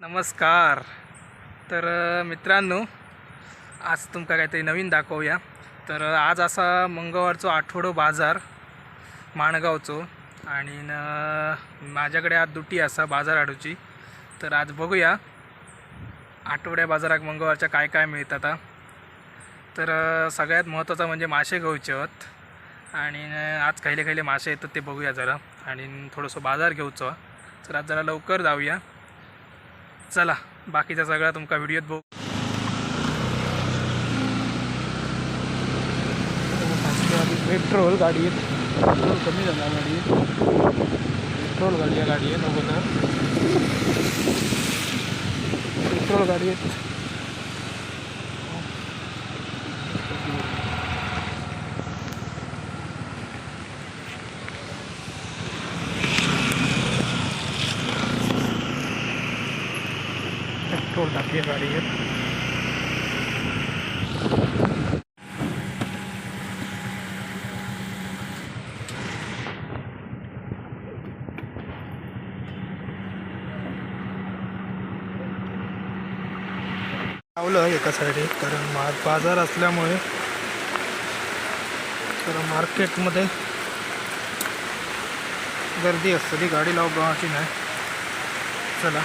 नमस्कार. तर मित्रांनो आज तुमका काहीतरी नवीन दाखवूया. तर आज असा मंगळवारचो आठवडो बाजार माणगावचो आणि माझ्याकडे आज दुटी असा बाजार हाडूची तर आज बघूया आठवड्या बाजारात मंगळवारच्या काय काय मिळतात आता. तर सगळ्यात महत्त्वाचं म्हणजे मासे घेऊचे आहेत आणि आज खयले खयले मासे येतात ते बघूया जरा. आणि थोडंसं बाजार घेऊचो. तर आज जरा लवकर जाऊया. चला बाकीचा सगळा तुमका व्हिडिओत बघू. पेट्रोल गाडी पेट्रोल कमी झाला गाडी. पेट्रोल गाडी गाडी आहे नको पेट्रोल गाडी आहे. पेट्रोल टाकी गाडी लावलं एका साईडे कारण मा बाजार असल्यामुळे तर मार्केटमध्ये गर्दी असते. ती गाडी लाव गावाची नाही. चला.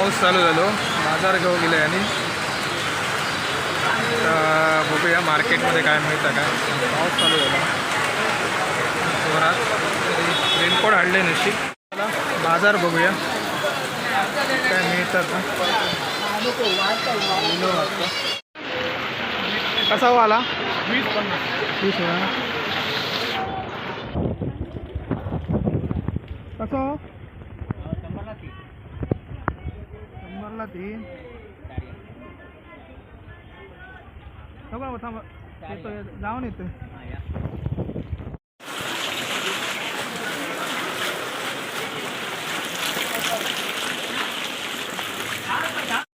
पाऊस चालू झालो. बाजार घेऊ गेले आणि तर बघूया मार्केटमध्ये काय मिळतं काय. पाऊस चालू झाला. जोरात. रेनकोट हाडले नशी चला बाजार बघूया. काय मिळतात का कसा हो आला? वीस पन्नास. वीस कसा कसं हो? शंभरला तीन नको थांबा. येतो येतो. जाऊन येतो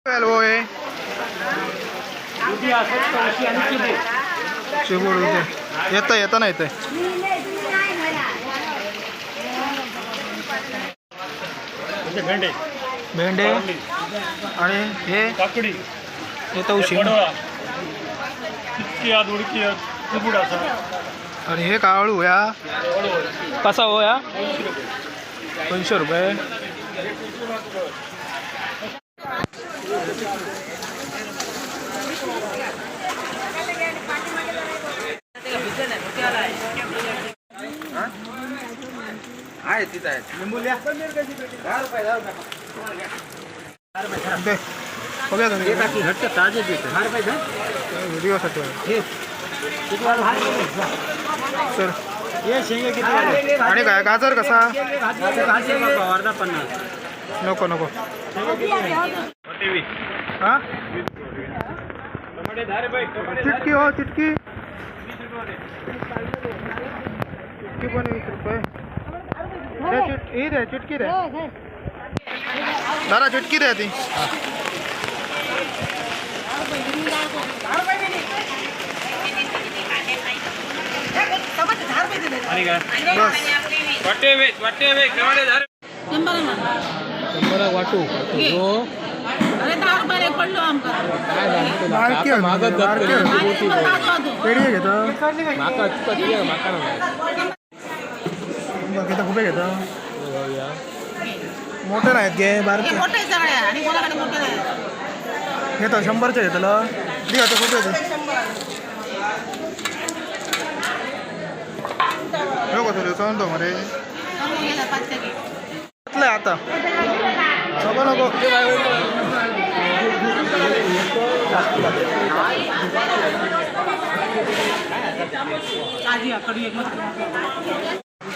हॅलो आहे शिबोड उद्या येतं येतं ना येतं भेंडे भेंडे आणि हे काकडी तिबुड असा. आणि हे काळू या. कसा हो या? दोनशे रुपये. आहे तिथं आहे. दे बघूया तुम्ही घट्ट ताजे देते हार पाहिजे व्हिडिओसाठी सर हे शेंगे किती आणि काय गाजर कसा? अर्धा पन्नास नको नको. हा? चिटकी हो चिटकी. चिटकी पण वीस रुपये. चिटकी रे चिटकी रे दादा चिटकी दे ती. आणि काय बस वाटे वे वाटे वे केवढे झाले शंभरा वाटू अरे दहा रुपयाला एक पडलो आमका बारकी आहे, बारकी आहे. पेढी घेतं. घेतं? खूप घेतं मोठे नाहीत घे बारके मोठे सगळे आणि कोणाकडे मोठे नाही घेतो शंभरचे घेतलं ठीक आहे खूप येते नको तुला सांगतो मरे. घेतलंय आता? नको.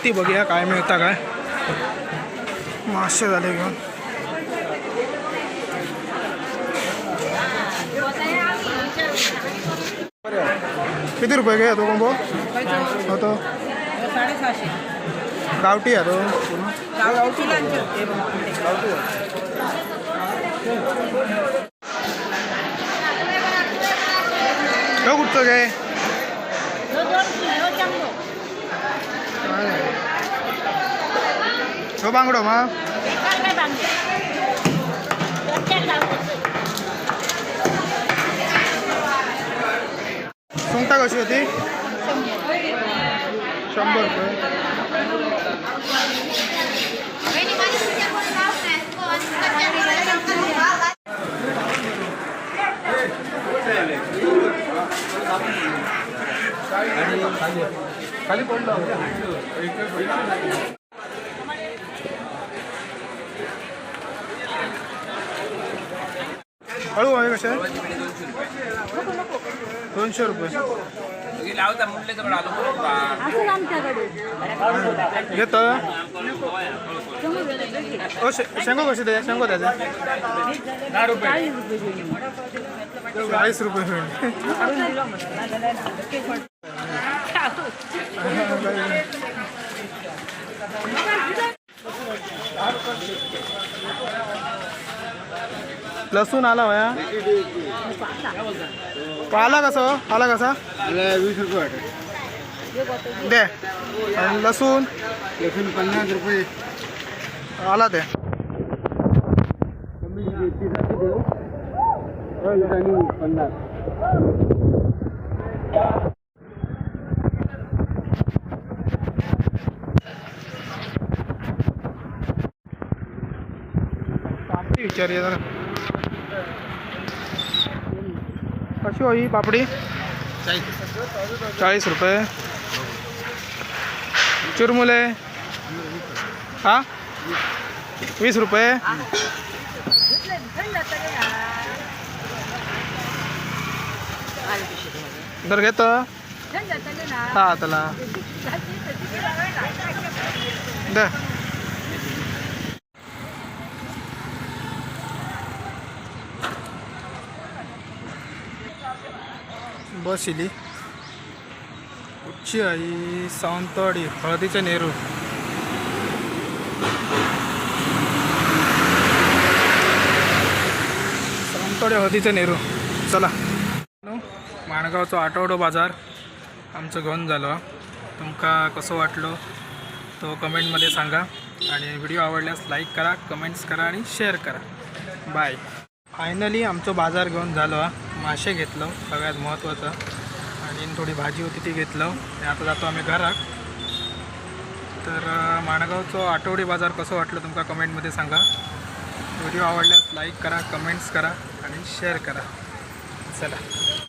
ती बघूया काय मिळतं काय? मासे झाले घेऊन किती रुपये घे तो कोंबो होतो साडेसहाशे गावठी आहे तो गावठी लांचे तो कुठचं घे दोन किलो चांगलं काय हो बांगडो मग सुंगटा कशी होती शंभर रुपये हळू आहे कशा? दोनशे रुपये. घेत. ओ शेंगो कशी द्या शेंगो द्यायचा दहा रुपये. चाळीस रुपये होईल लसूण आला वया आला कसा? आला कसा? वीस रुपये वाटत दे। आणि लसूण लसूण पन्नास रुपये। आला ते पन्नास। पापडी कशी हो ही पापडी? चाळीस रुपये. चुरमुले. हा? वीस रुपये. दर घेत हा त्याला. दे. बस इली. उच्ची आई सावंतवाडी हळदीचं नेहरू. सावंतवाडी हळदीचं नेहरू. चला. माणगावचो आठवडो बाजार आमचं घेऊन झालो. तुमका कसं वाटलं तो कमेंटमध्ये सांगा. आणि व्हिडिओ आवडल्यास लाईक करा कमेंट्स करा आणि शेअर करा. बाय. फायनली आमचं बाजार घेऊन झालो. हा. मासे घेतलं सगळ्यात महत्त्वाचं आणि थोडी भाजी होती ती घेतलं. आणि आता जातो आम्ही घरात. तर माणगावचं आठवडी बाजार कसं वाटलं तुमका कमेंटमध्ये सांगा. व्हिडिओ आवडल्यास लाईक करा कमेंट्स करा आणि शेअर करा. चला.